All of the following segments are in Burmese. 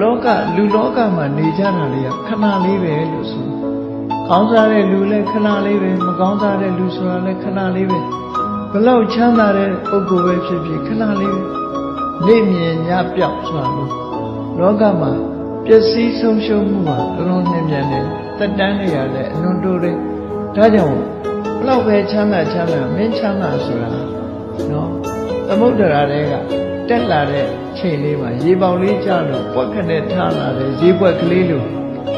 လောကလူလောကမှာနေကြတာလေးကခဏလေးပဲလို့ဆိုကောင်းစားတဲ့လူလည်းခဏလေးပဲမကောင်းစားတဲ့လူဆိုတာလည်းခဏလေးပဲဘလောက်ချမ်းသာတဲ့ပုဂ္ဂိုလ်ပဲဖြစ်ဖြစ်ခဏလေးပဲနေမြင်ညပြောက်ဆိုတာလို့လောကမှာပျက်စီးဆုံးရှုံးမှုဟာအလွန်နှင်းမြန်တယ်တက်တန်းတွေရလည်းအလွန်တိုးတယ်ဒါကြောင့်ဘလောက်ပဲချမ်းသာချမ်းသာမင်းချမ်းသာဆိုတာနော်သမုဒ္ဒရာတွေက တက်လာတဲ့ချိန်လေးမှာရေပေါင်လေးကျလို့ပွက်ခနဲ့ထားလာတဲ့ရေပွက်ကလေးလို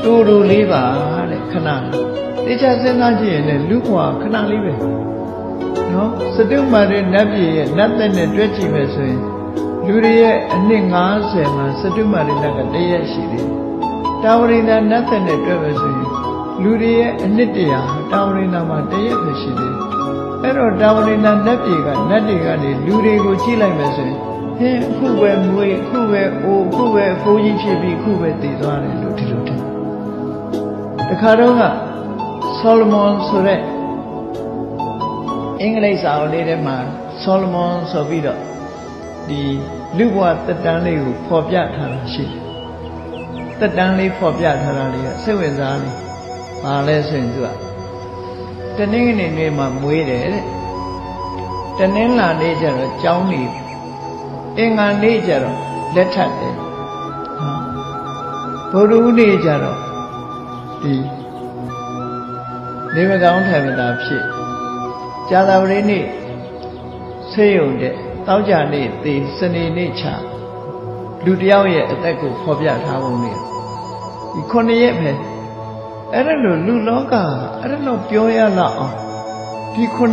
တူတူလေးပါတဲ့ခဏလေးတခြားစဉ်းစားကြည့်ရင်လည်းလူဘဝခဏလေးပဲနော်စတုမာရနတ်ပြည်ရဲ့နတ်သက်နဲ့တွဲကြည့်မယ်ဆိုရင်လူတွေရဲ့အနှစ်90မှာစတုမာရနတ်ကတည့်ရက်ရှိတယ်တာဝရိန္ဒနတ်သက်နဲ့တွဲမယ်ဆိုရင်လူတွေရဲ့အနှစ်တရာတာဝရိန္ဒမှာတည့်ရက်ပဲရှိတယ်အဲ့တော့တာဝရိန္ဒနတ်ပြည်ကနတ်တွေကနေလူတွေကိုကြည့်လိုက်မယ်ဆိုရင် ဟင်းအခုပဲမွေးအခုပဲအိုးအခုပဲအဖိုးကြီးဖြစ်ပြီးအခုပဲတည်သွားတယ်လို့ဒီလိုထင်တခါတော့ကဆောလမွန်ဆိုတဲ့အင်္ဂလိပ်စာအုပ်လေးထဲမှာဆောလမွန်ဆိုပြီးတော့ဒီလူဘဝတက်တန်းလေးကိုဖော်ပြထားတာရှိတယ်တက်တန်းလေးဖော်ပြထားတာလေးကစိတ်ဝင်စားတယ်ဘာလဲဆိုရင်သူကတနင်္ဂနွေနေ့မှာမွေးတယ်တဲ့တနင်္လာနေ့ကျတော့ကျောင်းနေ အင်္ဂါနေ့ကျတော့လက်ထပ်တယ်ဗုဒ္ဓဦးနေ့ကျတော့ဒီနေမကောင်းထိုင်မသာဖြစ်ကြာသပတေးနေ့ဆေးရုံတဲ့တောက်ကြနေ့သေစနေနေ့ချလူတယောက်ရဲ့အသက်ကိုဖော်ပြထားပုံလေးဒီခုနှစ်ရက်ပဲအဲ့ဒါလို့လူလောကအဲ့ဒါလို့ပြောရလောက်အောင်ဒီခုနှစ်